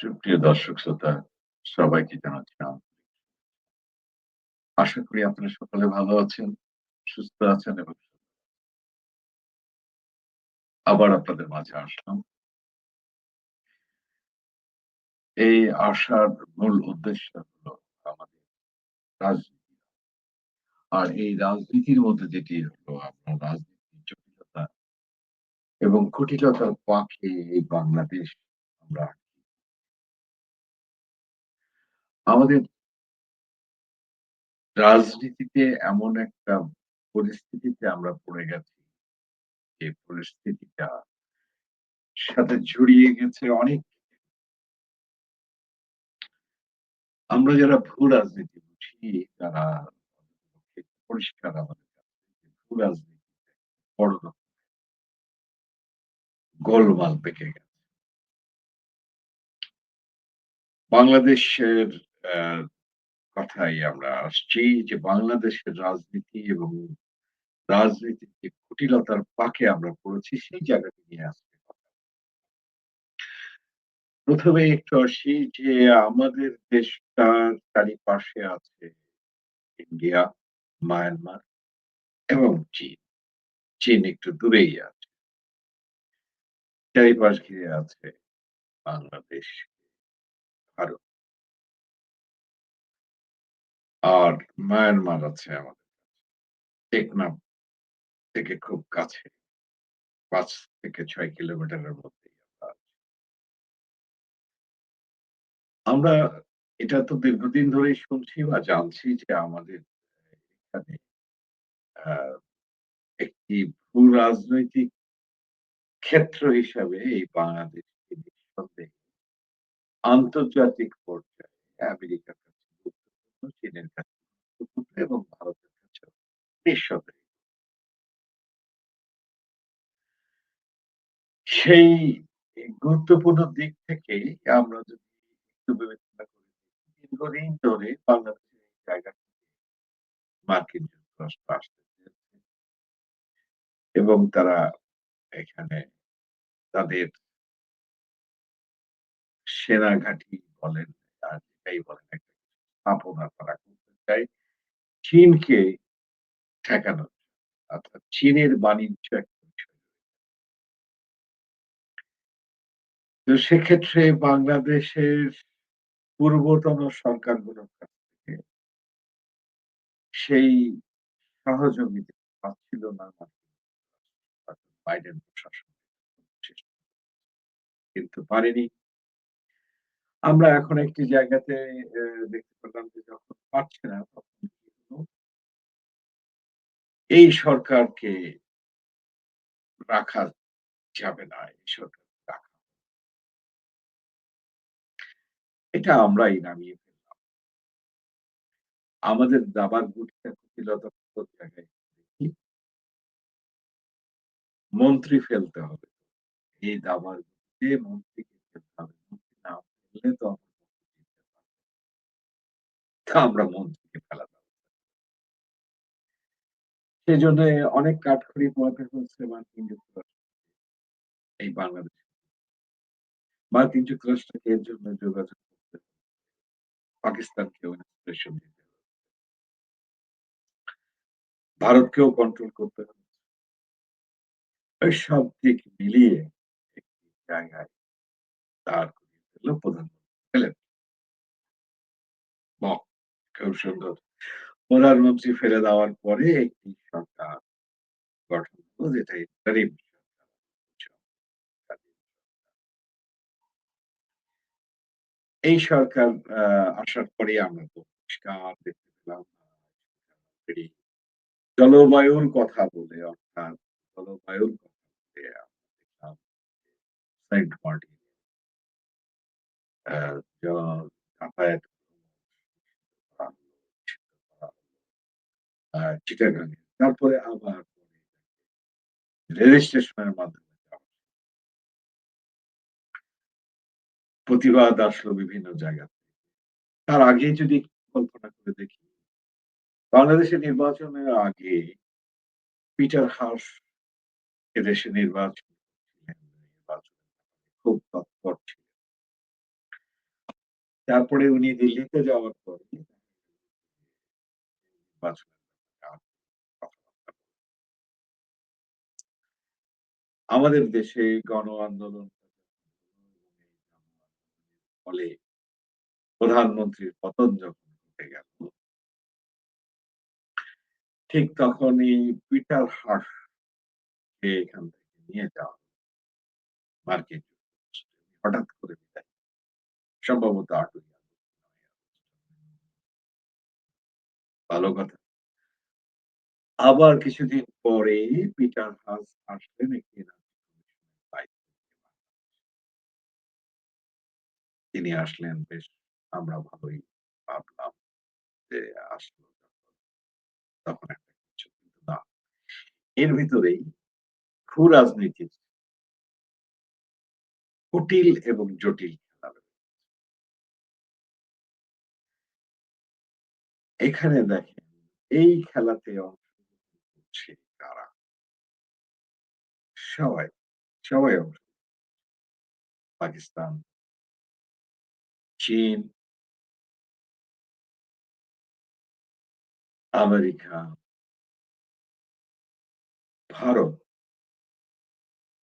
সুপ্রিয় দর্শক শ্রোতা সবাইকে জানাচ্ছি আশা করি আপনারা সকলে ভালো আছেন, সুস্থ আছেন এবং আবার আপনাদের মাঝে আসলাম। এই আসার মূল উদ্দেশ্য হলো আমাদের রাজনীতি। আর এই রাজনীতির মধ্যে যেটি হলো আপনার রাজনীতির জটিলতা এবং কুটিলতার পাখে এই বাংলাদেশ আমরা আমাদের রাজনীতিতে এমন একটা পরিস্থিতিতে আমরা পড়ে গেছি, যে পরিস্থিতিটা সাথে জড়িয়ে গেছে অনেক। আমরা যারা ভূ রাজনীতি বুঝি, তারা পরিষ্কার আমাদের কাছে ভূ রাজনীতি বড় গোলমাল পেকে গেছে। বাংলাদেশের কথাই আমরা আসছি যে বাংলাদেশের রাজনীতি এবং রাজনীতির যে কুটিলতার পাকে আমরা পড়েছি, সেই জায়গাটি নিয়ে আসছে প্রথমে একটু আসি যে আমাদের দেশটার চারিপাশে আছে ইন্ডিয়া, মায়ানমার এবং চীন। চীন একটু দূরেই আছে। চারিপাশ ঘিরে আছে বাংলাদেশ, ভারত। আর মায়ানমার আছে আমাদের টেকনাফ থেকে খুব কাছে। পাঁচ থেকে ছয় কিলোমিটারের মধ্যে আমরা এটা তো দীর্ঘদিন ধরেই শুনছি বা জানছি যে আমাদের এখানে একটি ভূ রাজনৈতিক ক্ষেত্র হিসাবে এই বাংলাদেশ আন্তর্জাতিক পর্যায়ে আমেরিকার কাছে গুরুত্বপূর্ণ চীনের কাছে গুরুত্বপূর্ণ এবং ভারতের কাছে নিঃসন্দেহে সেই গুরুত্বপূর্ণ দিক থেকে আমরা যদি একটু বিবেচনা করি, দীর্ঘদিন ধরে বাংলাদেশের জায়গা থেকে মার্কিন যুক্তরাষ্ট্র আসতে চেয়েছে এবং তারা এখানে তাদের সেনা ঘাঁটি বলেন, আর যেটাই বলেন একটা স্থাপনা তারা করতে চায়। চীনকে ঠেকানো অর্থাৎ চীনের বাণিজ্য একটা বিষয় তো সেক্ষেত্রে বাংলাদেশের পূর্বতন সরকারগুলোর কাছ থেকে সেই সহযোগিতা পাচ্ছিল না বাইডেন প্রশাসন কিন্তু পারেনি। আমরা এখন একটি জায়গাতে দেখতে পেলাম যে যখন পারছে না, তখন এই সরকারকে রাখা যাবে না এই সরকার রাখা এটা আমরাই নামিয়ে ফেললাম। আমাদের দাবার গুটিটা কুটিলতা জায়গায় মন্ত্রী ফেলতে হবে। এই দাবার গুটিতে মন্ত্রীকে ফেলতে হবে। মন্ত্রী না ফেললে তো আমরা মন্ত্রীকে ফেলা সেই জন্য অনেক কাঠখড়ি পোড়াতে হচ্ছে মার্কিন যুক্তরাষ্ট্র। এই বাংলাদেশ। মার্কিন যুক্তরাষ্ট্রকে এর জন্য যোগাযোগ পাকিস্তানকেও ইন্সপিরেশন দিতে ভারতকেও কন্ট্রোল করতে হবে। সব দিক মিলিয়ে একটি জায়গায় দাঁড় করিয়ে দিল প্রধানমন্ত্রী। ফেলেন খুব সুন্দর। প্রধানমন্ত্রী ফেলে দেওয়ার পরে একটি সরকার গঠন হলো যেটা ইন্টারিম এই সরকার আসার পরে আমরা তো পরিষ্কার দেখতে পেলাম জলবায়ুর কথা বলে, অর্থাৎ জলবায়ুর কথা বলে দেখলাম সেন্ট মার্টিন যাতায়াত তারপরে আবার রেল স্টেশনের মাধ্যমে প্রতিবাদ আসলো বিভিন্ন জায়গা তার আগে যদি কল্পনা করে দেখি বাংলাদেশের নির্বাচনের আগে পিটার হাউস এদেশে নির্বাচন খুব তৎপর ছিলেন। তারপরে উনি দিল্লিতে যাওয়ার পরে আমাদের দেশে গণ আন্দোলন ফলে প্রধানমন্ত্রীর পতন যখন ঘটে গেল, ঠিক তখনই পিটার হাস কে এখান থেকে নিয়ে যাওয়া মার্কিন হঠাৎ করে বিদায় সম্ভবত আটই। ভালো কথা। আবার কিছুদিন পরে পিটার হাস আসলেন একটি রাজ্য কমিশনের দায়িত্ব নিয়ে বাংলাদেশে। তিনি আসলেন বেশ আমরা ভালোই ভাবলাম যে আসলো তখন একটা কিছু কিন্তু না। এর ভিতরেই ভূ রাজনীতির কুটিল এবং জটিল এখানে দেখেন এই খেলাতে অংশগ্রহণ করছে কারা? সবাই, সবাই অংশ পাকিস্তান চীন আমেরিকা ভারত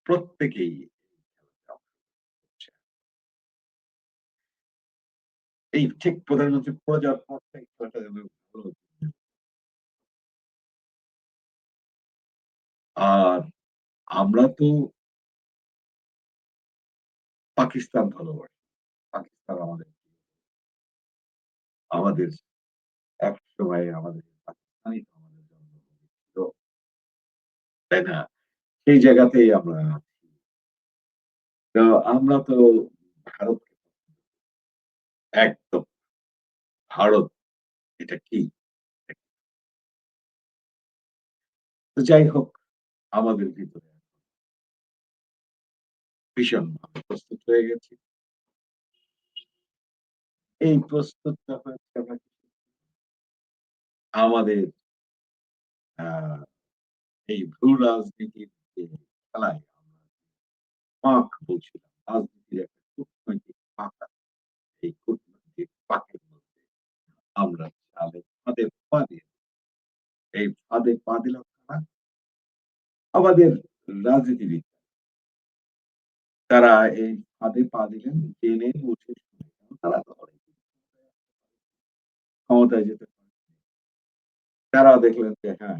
প্রত্যেকেই এই ঠিক প্রধানমন্ত্রী পড়ে যাওয়ার পর থেকে খেলাটা যেন ভালো আর আমরা তো পাকিস্তান ভালোবাসি। পাকিস্তান আমাদের আমাদের একসময় আমাদের পাকিস্তানই তো আমাদের জন্মভূমি ছিল। তাই না? সেই জায়গাতেই আমরা আছি। তো আমরা তো ভারতকে একদম। ভারত, এটা কি? তো যাই হোক, আমাদের ভিতরে ভীষণভাবে প্রস্তুত হয়ে গেছি। এই প্রস্তুতটা হয়েছে আমাদের এই ভূ রাজনীতির খেলায় আমরা ফাঁক বলছিলাম। রাজনীতির একটা কূটনৈতিক আছে। এই কূটনৈতিক ফাঁকের মধ্যে আমরা জালে ফাঁদে পা এই ফাঁদে পা দিলাম কারা? আমাদের রাজনীতিবিদ। তারা এই ফাঁদে পা দিলেন, জেনে বুঝে শুনে। তারা অনেক ক্ষমতায় যেতে পারে। তারা দেখলেন যে হ্যাঁ।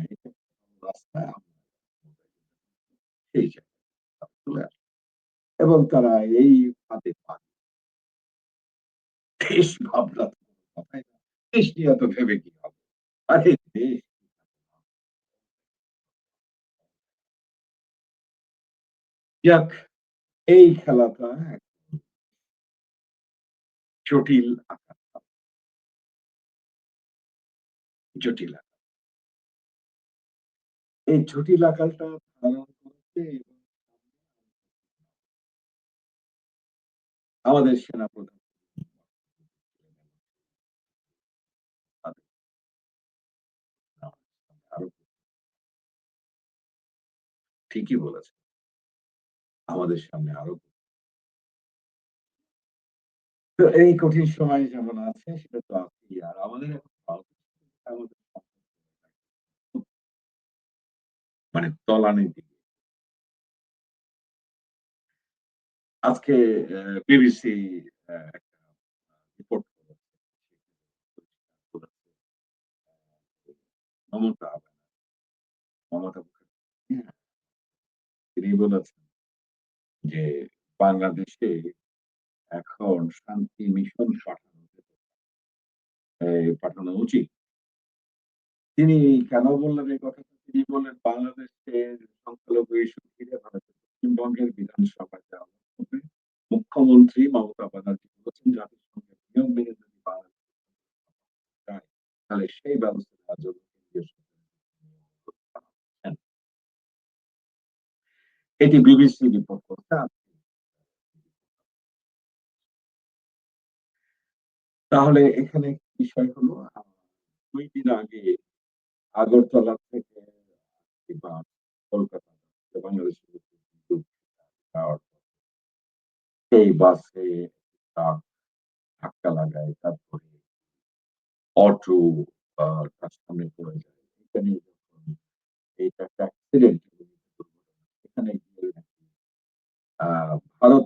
এবং তারা এই ফাঁদে দেশ ভাবনা তো কথাই না। দেশ নিয়ে এত ভেবে কি হবে? আরে, দেশ যাক, এই খেলাটা জটিল জটিল। এই জটিল আকারটা ধারণ এবং আমাদের সেনাপ্রধান ঠিকই বলেছেন। আমাদের সামনে আরও তো এই কঠিন সময় যেমন আছে, সেটা তো আছেই। আর আমাদের এখন ভারতের সাথে আমাদের সম্পর্ক খুব মানে তলানির দিকে। আজকে বিবিসি একটা রিপোর্ট? তিনি বলেছেন যে, বাংলাদেশে এখন শান্তি মিশন পাঠানো পাঠানো উচিত। তিনি কেন বললেন এই কথাটা? তিনি বললেন, বাংলাদেশের সংখ্যালঘু ইস্যু ঘিরে ভারতের পশ্চিমবঙ্গের বিধানসভায় যাওয়া হবে। মুখ্যমন্ত্রী মমতা ব্যানার্জি বলেছেন, জাতিসংঘের নিয়ম মেনে যদি তাহলে সেই ব্যবস্থা। এটি বিবিসি রিপোর্ট করছে তাহলে এখানে বিষয় হলো দুই দিন আগে আগরতলা থেকে বাস কলকাতা বাংলাদেশের সেই বাসে ট্রাক ধাক্কা লাগায়, তারপরে অটো তার সামনে পড়ে যায়। এটা যখন এটা একটা অ্যাক্সিডেন্ট এখানে গিয়ে ভারত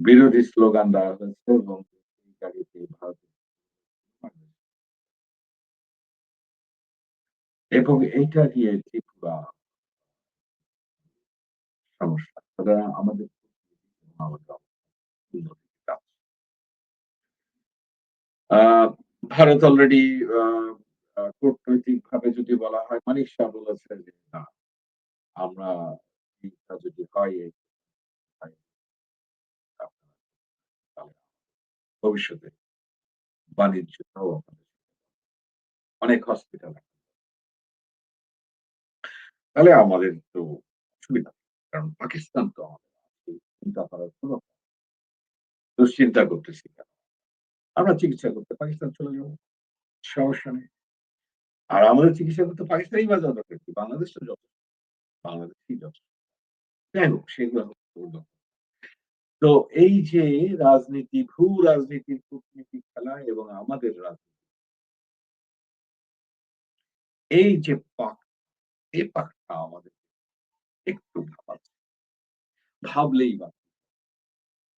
বিরোধী স্লোগান দেওয়া হয়েছে এবং গাড়িতে ভারতের এবং এইটা নিয়ে ত্রিপুরা সমস্যা। সুতরাং আমাদের ভারত অলরেডি আ কূটনৈতিকভাবে যদি বলা হয় মানিক শাহ বলেছেন যে, "না, আমরা যদি হয় ভবিষ্যতে আমাদের অনেক হসপিটাল তাহলে আমাদের তো অসুবিধা। কারণ পাকিস্তান তো আমাদের চিন্তা করার কোনো দুশ্চিন্তা করতেছি কেন? আমরা চিকিৎসা করতে পাকিস্তান চলে যাব। সমস্যা নেই। আর আমাদের চিকিৎসা করতে পাকিস্তানেই বা দরকার কি? বাংলাদেশ তো যথেষ্ট। বাংলাদেশই যথেষ্ট। যাই হোক সেগুলো তো এই যে রাজনীতি, ভূ-রাজনীতির কূটনীতিক খেলা এবং আমাদের রাজনীতি এই যে পাক, পাকটা আমাদের একটু ভাবাচ্ছে। ভাবলেই বা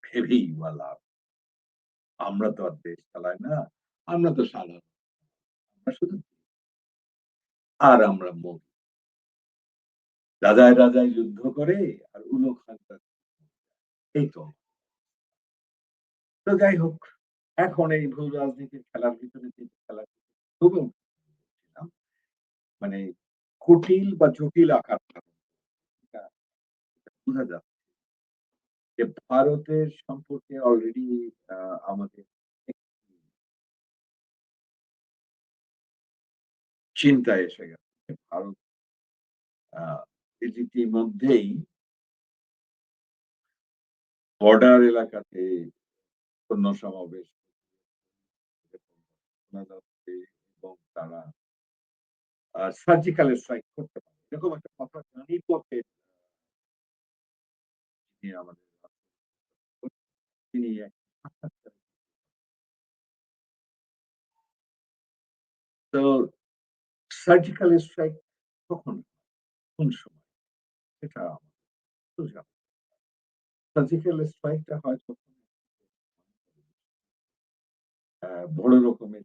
ভেবেই বা লাভ। আমরা তো আর দেশ চালাই না। আমরা তো সাধারণ। আমরা শুধু আর আমরা মরি। রাজায়, রাজায় যুদ্ধ করে আর উলো খানরা এই তো। তো যাই হোক, এখন এই ভূ রাজনীতির খেলার ভিতরে যে খেলা খুবই মানে কুটিল বা জটিল আকার বোঝা যাচ্ছে। যে ভারতের সম্পর্কে অলরেডি আমাদের চিন্তা এসে গেছে। ভারত ইতিমধ্যেই বর্ডার এলাকাতে সৈন্য সমাবেশ এবং তারা সার্জিক্যাল স্ট্রাইক করতে পারে। এরকম একটা কথা জানি পথে আমাদের তিনি তো সার্জিক্যাল স্ট্রাইক কখন? কোন সময়? সেটা। সার্জিক্যাল স্ট্রাইকটা হয় যখন আ, বড় রকমের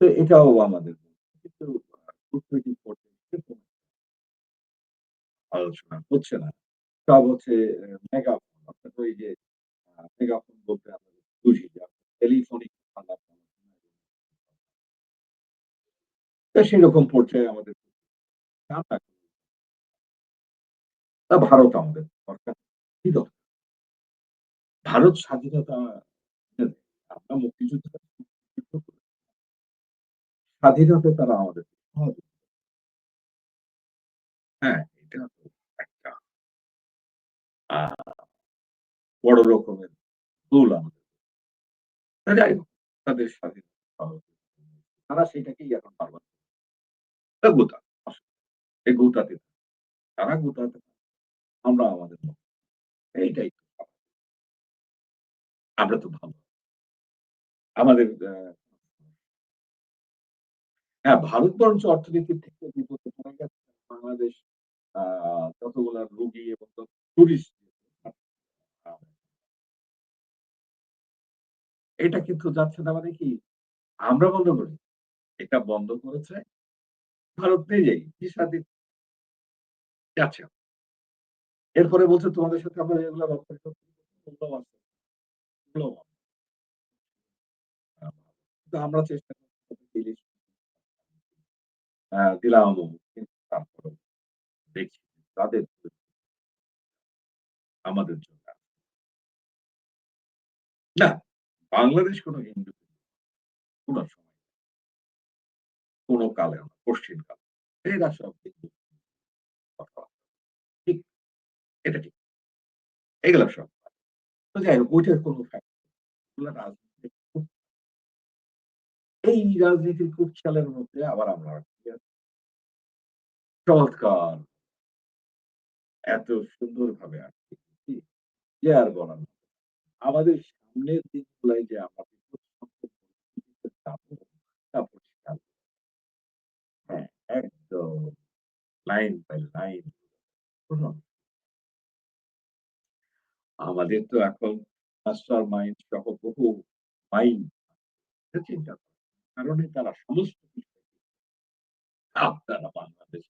তো এটাও আমাদের কিন্তু আলোচনা হচ্ছে না। হচ্ছে মেগাফোন অর্থাৎ ওই যে মেগাফোন বলতে আমরা বুঝি টেলিফোনিক তো সেরকম পর্যায়ে আমাদের তা ভারত আমাদের দরকার। কি? ভারত স্বাধীনতা আমরা মুক্তিযুদ্ধ স্বাধীনতা তারা আমাদের হ্যাঁ, এটা একটা বড় রকমের ভুল আমাদের। যাই হোক, তাদের স্বাধীনতা তারা সেটাকেই এখন বারবার তা গোতা এই গোতাতে তারা গোতাতে আমরা আমাদের। এইটাই আমরা তো ভালো। আমাদের হ্যাঁ, ভারত বরঞ্চ অর্থনীতির থেকে বিপদে পড়ে গেছে। বাংলাদেশ যতগুলা রোগী এবং টুরিস্ট এটা কিন্তু যাচ্ছে না মানে কি? আমরা বন্ধ করি। এটা বন্ধ করেছে ভারত নিজেই। ভিসা দি যাচ্ছে। এরপরে বলছে তোমাদের সাথে আমরা এগুলা আমরা চেষ্টা আ দিলামও দেখছি তাদের আমাদের জন্য না, বাংলাদেশ কোন হিন্দু কোন সময় কোন কালে পশ্চিম। এরা সব। ঠিক, এটা ঠিক। এগুলা সব। তো যাই হোক ওইটার কোন এই রাজনীতির মধ্যে আবার আমরা চমৎকার! এত সুন্দরভাবে আরকি জি, যে আর বলার আমাদের সামনের দিনগুলাই যে আমাদের যাব তা পরিষ্কার। হ্যাঁ, একদম লাইন বাই লাইন। আমাদের তো এখন মাস্টার মাইন্ড সহ বহু মাইন্ড চিন্তা। কারণে তারা সমস্ত কিছু আপনারা বাংলাদেশ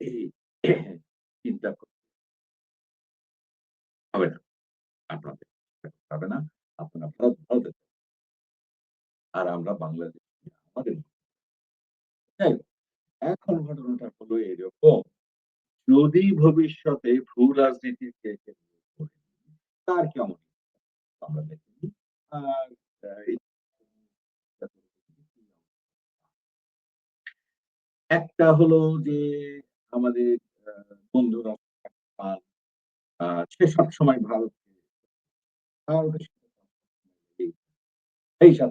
এই চিন্তা হবে না। আপনাদের হবে না। আপনারা ভারত, ভারতের আর আমরা বাংলাদেশ আমাদের এখন ঘটনাটা হলো এরকম। যদি ভবিষ্যতে ভূ রাজনীতির তার কেমন আমরা দেখি। আর একটা হলো যে আমাদের বন্ধুরা সে সবসময় ভারতকে, ভারতের সাথে এই এইসব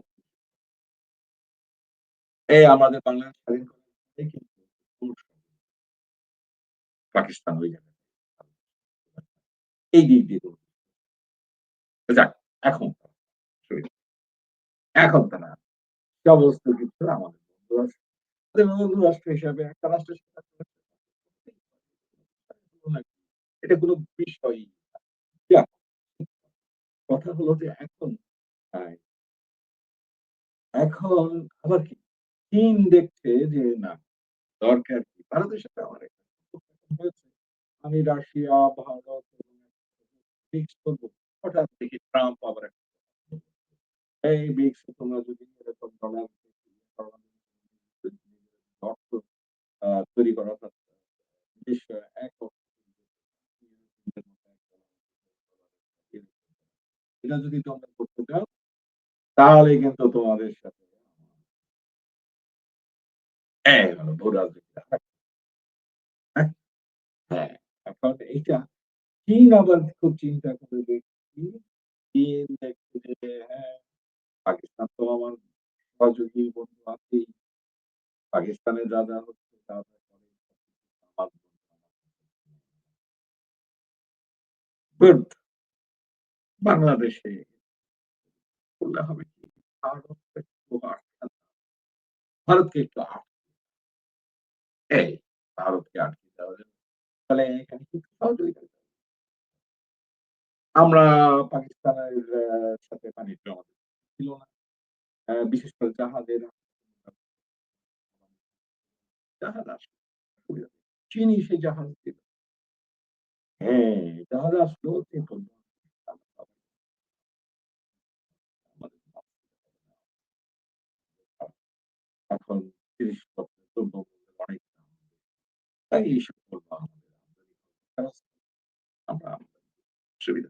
এই আমাদের বাংলাদেশ স্বাধীন পাকিস্তান হয়ে যাবে এই দিক দিয়ে যাক, এখন এখন তারা সমস্ত কিছু আমাদের বন্ধু রাষ্ট্র রাষ্ট্র হিসাবে একটা রাষ্ট্রের সাথে এটা কোন। যাক কথা হলো যে এখন এখন আবার কি? চীন দেখছে যে না দরকার কি ভারতের সাথে আমার হয়েছে। আমি রাশিয়া, ভারত। হঠাৎ দেখি ট্রাম্প আবার এই ব্রিক্স তোমরা যদি এরকম ডলার অর্থ আ তৈরি করা হচ্ছে। বিশ এক এটা যদি তোমরা করতে চাও তাহলে কিন্তু তোমাদের সাথে হ্যাঁ, ভূ রাজনীতি হ্যাঁ, হ্যাঁ, এখন এইটা চীন আবার খুব চিন্তা করে দেখছি। চীন দেখছে যে হ্যাঁ, পাকিস্তান তো আমার সহযোগী বন্ধু আছেই। পাকিস্তানে যা, যা হচ্ছে করে গুড বাংলাদেশে করলে হবে কি ভারতকে একটু ভারতকে একটু আট এই ভারতকে আটকে দেওয়া যাবে। তাহলে এখানে কিন্তু সহযোগিতা আমরা পাকিস্তানের সাথে বাণিজ্য আমাদের ছিল না। বিশেষ করে জাহাজের জাহাজ আসলো। চিনি সেই জাহাজ দিল। হ্যাঁ, জাহাজ আসলো এখন জিনিসপত্রের দ্রব্যমূল্যের অনেক। তাই এইসব করব আমাদের আমদানি খরচ আমরা আমদানি করি। অসুবিধা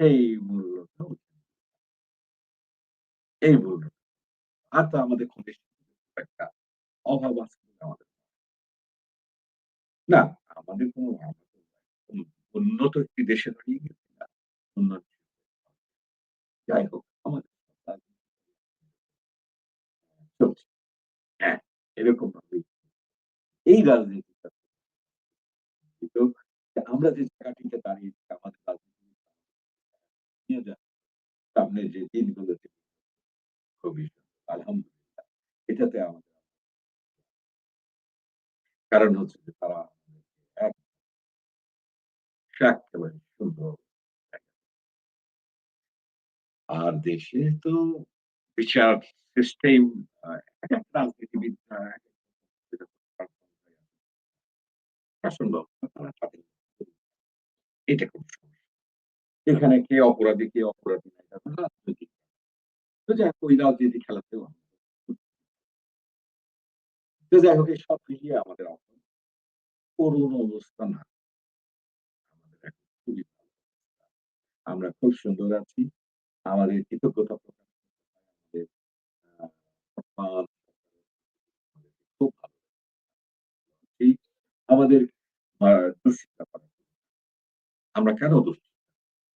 সেই মূল্যটা এই মূল্য আর তো আমাদের খুব বেশি একটা অভাব আছে আমাদের না আমাদের কোন উন্নত একটি দেশে দাঁড়িয়ে গেছি না। উন্নত যাই হোক আমাদের চলছে। হ্যাঁ, এরকম ভাবেই এই রাজনীতিটা আমরা যে জায়গাটিতে দাঁড়িয়েছি আমাদের রাজনীতি নিয়ে যান। সামনে যে দিনগুলোতে খুবই। আলহামদুলিল্লাহ। এটাতে আমাদের কারণ হচ্ছে যে তারা এক আর দেশে তো বিচার সিস্টেম শাসন ব্যবস্থা তারা এটা খুব। এখানে কে অপরাধী, কে অপরাধী রাজনৈতিক। তো যাই হোক ওই রাজনীতি খেলাতেও তো যাই হোক সব মিলিয়ে আমাদের করুণ অবস্থা না। আমাদের খুবই আমরা খুব সুন্দর আছি। আমাদের কৃতজ্ঞতা প্রকাশ খুব ভালো। আমাদের আমরা কেন দুশ্চিন্তা?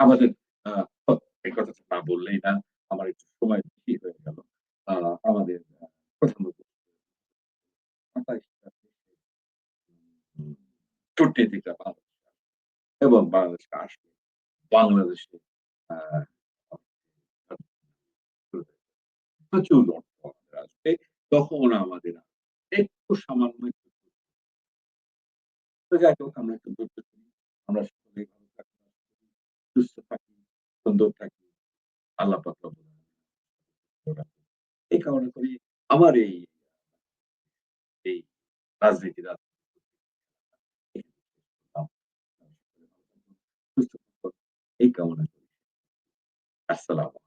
আমাদের এই কথাটা না বললেই না। আমার একটু সময় বেশি হয়ে গেল। আমাদের প্রধানমন্ত্রী কূটনীতিকরা ভালো এবং বাংলাদেশকে আসবে। বাংলাদেশে প্রচুর অর্থ আসবে। তখন আমাদের একটু সামান্য একটু তো যাই হোক, আমরা একটু। আমরা সুস্থ থাকি, সুন্দর থাকি। আল্লাহ এই কামনা করি আমার এই এই রাজনীতি এই কামনা করি। আসসালামু